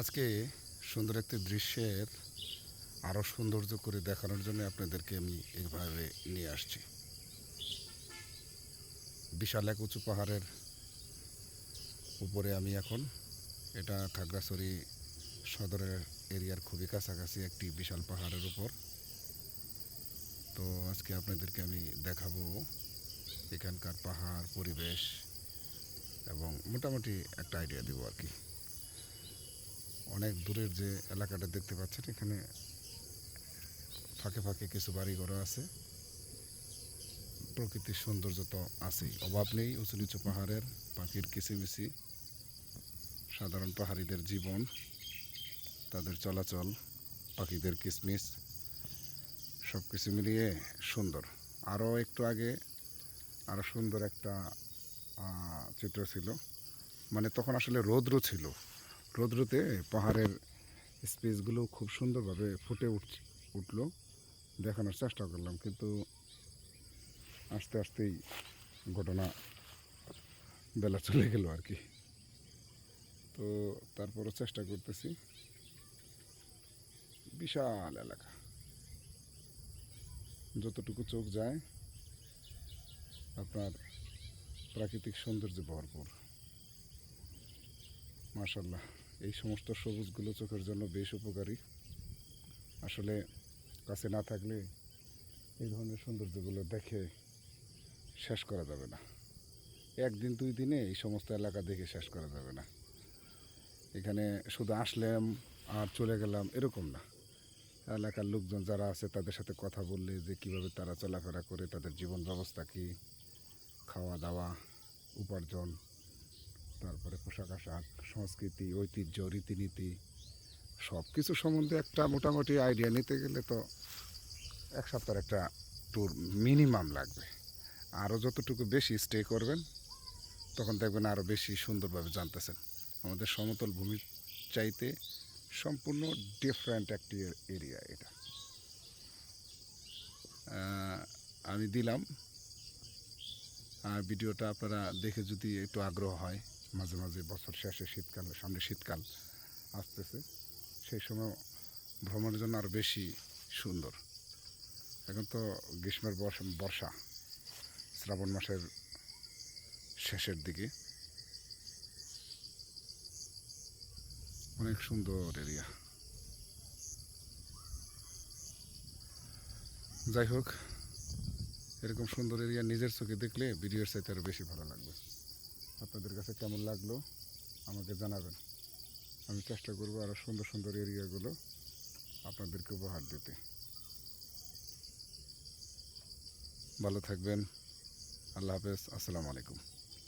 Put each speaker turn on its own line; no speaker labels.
আজকে সুন্দর একটি দৃশ্যের আরও সৌন্দর্য করে দেখানোর জন্য আপনাদেরকে আমি এইভাবে নিয়ে আসছি। বিশাল এক উঁচু পাহাড়ের উপরে আমি এখন এটা খাগড়াছড়ি সদরের এরিয়ার খুবই কাছাকাছি একটি বিশাল পাহাড়ের উপর। তো আজকে আপনাদেরকে আমি দেখাবো এখানকার পাহাড় পরিবেশ এবং মোটামুটি একটা আইডিয়া দেবো আর কি। অনেক দূরের যে এলাকাটা দেখতে পাচ্ছেন, এখানে ফাঁকে ফাঁকে কিছু বাড়িঘরও আছে। প্রকৃতির সৌন্দর্য তো আছেই, অভাব নেই উঁচু নিচু পাহাড়ের, পাখির কিচিমিচি, সাধারণ পাহাড়িদের জীবন, তাদের চলাচল, পাখিদের কিসমিস সব কিছু মিলিয়ে সুন্দর। আরও একটু আগে আরও সুন্দর একটা চিত্র ছিল মানে তখন আসলে রৌদ্র ছিল। রৌদ্রতে পাহাড়ের স্পেসগুলো খুব সুন্দরভাবে ফুটে উঠ, উঠল। দেখানোর চেষ্টা করলাম, কিন্তু আস্তে আস্তেই ঘটনা বেলা চলে গেল আর কি। তো তারপরও চেষ্টা করতেছি। বিশাল এলাকা। যতটুকু চোখ যায়, আপনার প্রাকৃতিক সৌন্দর্যে ভরপুর। মাশাল্লাহ এই সমস্ত সবুজগুলো চোখের জন্য বেশ উপকারী। আসলে কাছে না থাকলে এই ধরনের সৌন্দর্যগুলো দেখে শেষ করা যাবে না। একদিন দুই দিনে এই সমস্ত এলাকা দেখে শেষ করা যাবে না। এখানে শুধু আসলাম আর চলে গেলাম এরকম না। এলাকার লোকজন যারা আছে তাদের সাথে কথা বললে যে কীভাবে তারা চলাফেরা করে, তাদের জীবন ব্যবস্থা কী খাওয়া দাওয়া উপার্জন তারপরে পোশাক আশাক, সংস্কৃতি, ঐতিহ্য, রীতিনীতি সব কিছু সম্বন্ধে একটা মোটামুটি আইডিয়া নিতে গেলে তো এক সপ্তাহের একটা ট্যুর মিনিমাম লাগবে। আরও যতটুকু বেশি স্টে করবেন, তখন দেখবেন আরও বেশি সুন্দরভাবে জানতেছেন। আমাদের সমতল ভূমির চাইতে সম্পূর্ণ ডিফারেন্ট একটি এরিয়া এটা। আমি দিলাম। আর ভিডিওটা আপনারা দেখে যদি একটু আগ্রহ হয় মাঝে মাঝে বছর শেষে শীতকাল, সামনে শীতকাল আসতেছে। সেই সময় ভ্রমণের জন্য আরও বেশি সুন্দর। এখন তো গ্রীষ্মের বর্ষা শ্রাবণ মাসের শেষের দিকে। অনেক সুন্দর এরিয়া। যাই হোক, এরকম সুন্দর এরিয়া নিজের চোখে দেখলে ভিডিওর চাইতে আরও বেশি ভালো লাগবে। আপনাদের কাছে কেমন লাগল আমাকে জানাবেন। আমি চেষ্টা করব আরও সুন্দর সুন্দর এরিয়াগুলো আপনাদেরকে উপহার দিতে। ভালো থাকবেন। আল্লাহ হাফেজ। আসসালামু আলাইকুম।